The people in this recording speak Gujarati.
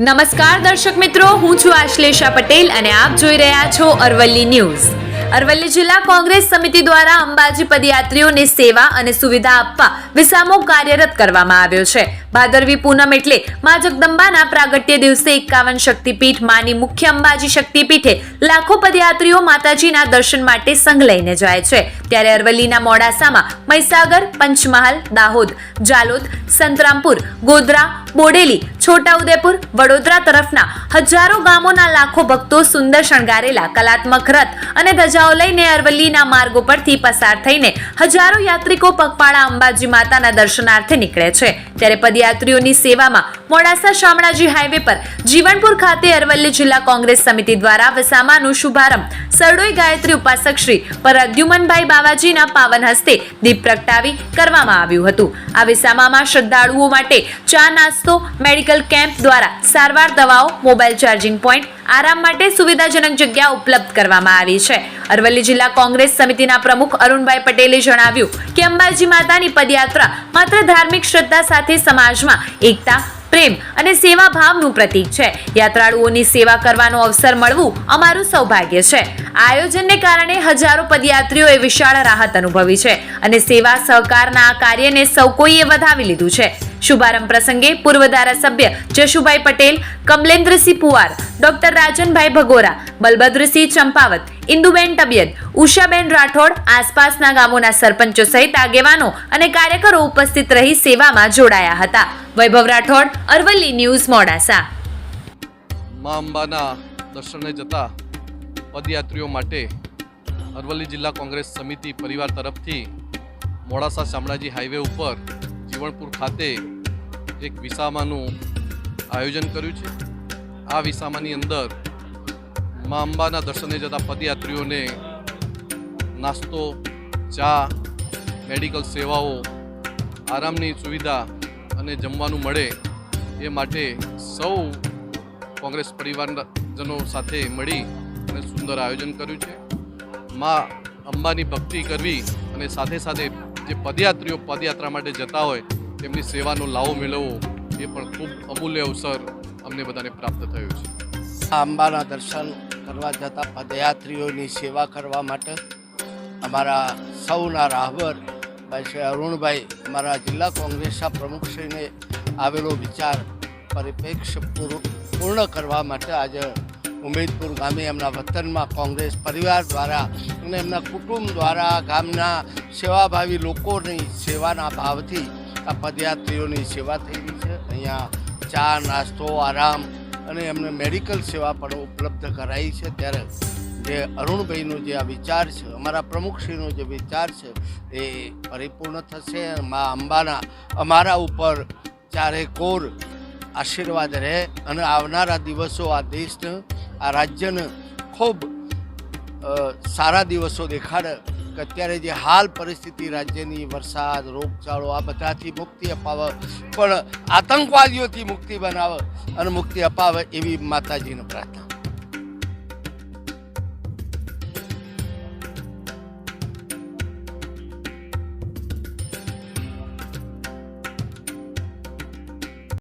નમસ્કાર દર્શક મિત્રો, હું છું આશ્લેષા પટેલ અને આપ જોઈ રહ્યા છો અરવલ્લી ન્યૂઝ. અરવલ્લી જિલ્લા કોંગ્રેસ સમિતિ દ્વારા અંબાજી પદયાત્રીઓને સેવા અને સુવિધા આપવા વિસામો કાર્યરત કરવામાં આવ્યો છે. ભાદરવી પૂનમ એટલે મા જગદંબાના પ્રાગટ્ય દિવસે એકાવન શક્તિપીઠ, માની મુખ્ય અંબાજી શક્તિપીઠે લાખો પદયાત્રીઓ માતાજીના દર્શન માટે સંઘ લઈને જાય છે. ત્યારે અરવલ્લીના મોડાસામાં મહીસાગર, પંચમહાલ, દાહોદ, જાલોદ, સંતરામપુર, ગોધરા, બોડેલી છોટાઉદેપુર, વડોદરા તરફના હજારો ગામોના લાખો ભક્તો સુંદર શણગારેલા કલાત્મક રથ અને ધજાઓ લઈને અરવલ્લીના માર્ગો પરથી પસાર થઈને હજારો યાત્રિકો પગપાળા અંબાજી માતાના દર્શનાર્થે નીકળે છે. ત્યારે પદયાત્રીઓની સેવામાં મોડાસા શામળાજી હાઈવે પર જીવનપુર ખાતે અરવલ્લી જિલ્લા કોંગ્રેસ સમિતિ દ્વારા વસામાનું શુભારંભ સરડોઈ ગાયત્રી ઉપાસક શ્રી પ્રદ્યુમનભાઈ બાવાજીના પાવન હસ્તે દીપ પ્રગટાવી કરવામાં આવ્યું હતું. આ વિસામામાં શ્રદ્ધાળુઓ માટે ચા નાસ્તો, મેડિકલ કેમ્પ દ્વારા સારવાર દવાઓ મોબાઈલ ચાર્જિંગ પોઈન્ટ આરામ માટે સુવિધાજનક જગ્યા ઉપલબ્ધ કરવામાં આવી છે. અરવલ્લી જિલ્લા કોંગ્રેસ સમિતિના પ્રમુખ અરુણભાઈ પટેલે જણાવ્યું કે અંબાજી માતાની પદયાત્રા માત્ર ધાર્મિક શ્રદ્ધા સાથે સમાજમાં એકતા, પ્રેમ અને સેવા ભાવનું પ્રતીક છે. યાત્રાળુઓની સેવા કરવાનો અવસર મળવું અમારું સૌભાગ્ય છે. આયોજનને કારણે હજારો પદયાત્રીઓએ વિશાળ રાહત અનુભવી છે અને સેવા સહકારના આ કાર્યને સૌ કોઈએ વધાવી લીધું છે. શુભારંભ પ્રસંગે પૂર્વ ધારાસભ્ય જશુભાઈ પટેલ, કમલેન્દ્રસિંહ પુવાર, ડોક્ટર રાજનભાઈ ભગોરા બલભદ્રસિંહ ચંપાવત, ઇન્દુબેન તબિયત ઉષાબેન રાઠોડ, આસપાસના ગામોના સરપંચો સહિત આગેવાનો અને કાર્યકરો ઉપસ્થિત રહી સેવામાં જોડાયા હતા. વૈભવ રાઠોડ, અરવલ્લી ન્યૂઝ, મોડાસા. મા અંબાના દર્શને જતા પદયાત્રીઓ માટે અરવલ્લી જિલ્લા કોંગ્રેસ સમિતિ પરિવાર તરફથી મોડાસા શામળાજી હાઈવે ઉપર જીવણપુર ખાતે એક વિસામાનું આયોજન કર્યું છે. આ વિસામાની અંદર મા અંબાના દર્શને જતા પદયાત્રીઓને નાસ્તો, ચા, મેડિકલ સેવાઓ, આરામની સુવિધા અને જમવાનું મળે એ માટે સૌ કોંગ્રેસ પરિવારજનો સાથે મળી અને સુંદર આયોજન કર્યું છે. મા અંબાની ભક્તિ કરવી અને સાથે સાથે જે પદયાત્રીઓ પદયાત્રા માટે જતા હોય તેમની સેવાનો લાવો મેળવવો એ પણ ખૂબ અમૂલ્ય અવસર અમને બધાને પ્રાપ્ત થયો છે. અંબાના દર્શન કરવા જતા પદયાત્રીઓની સેવા કરવા માટે અમારા સૌના રાહબર ભાઈ શ્રી અરુણભાઈ, અમારા જિલ્લા કોંગ્રેસના પ્રમુખશ્રીને આવેલો વિચાર પરિપ્રેક્ષ પૂરું, પૂર્ણ કરવા માટે આજે ઉમેદપુર ગામે એમના વતનમાં કોંગ્રેસ પરિવાર દ્વારા અને એમના કુટુંબ દ્વારા ગામના સેવાભાવી લોકોની સેવાના ભાવથી આ પદયાત્રીઓની સેવા રહી છે. અહીંયા ચા, નાસ્તો, આરામ અને એમને મેડિકલ સેવા પણ ઉપલબ્ધ કરાઈ છે. ત્યારે જે અરુણભાઈનો જે આ વિચાર છે, અમારા પ્રમુખશ્રીનો જે વિચાર છે, એ પરિપૂર્ણ થશે. મા અંબાના અમારા ઉપર ચારે કોર આશીર્વાદ રહે અને આવનારા દિવસો આ દેશને, આ રાજ્યને ખૂબ સારા દિવસો દેખાડે. અત્યારે જે હાલ પરિસ્થિતિ, રાજ્યની વરસાદ, રોગચાળો, આ બધાથી મુક્તિ અપાવે. પણ આતંકવાદીઓથી મુક્તિ બનાવે અને મુક્તિ અપાવે એવી માતાજીને પ્રાર્થના.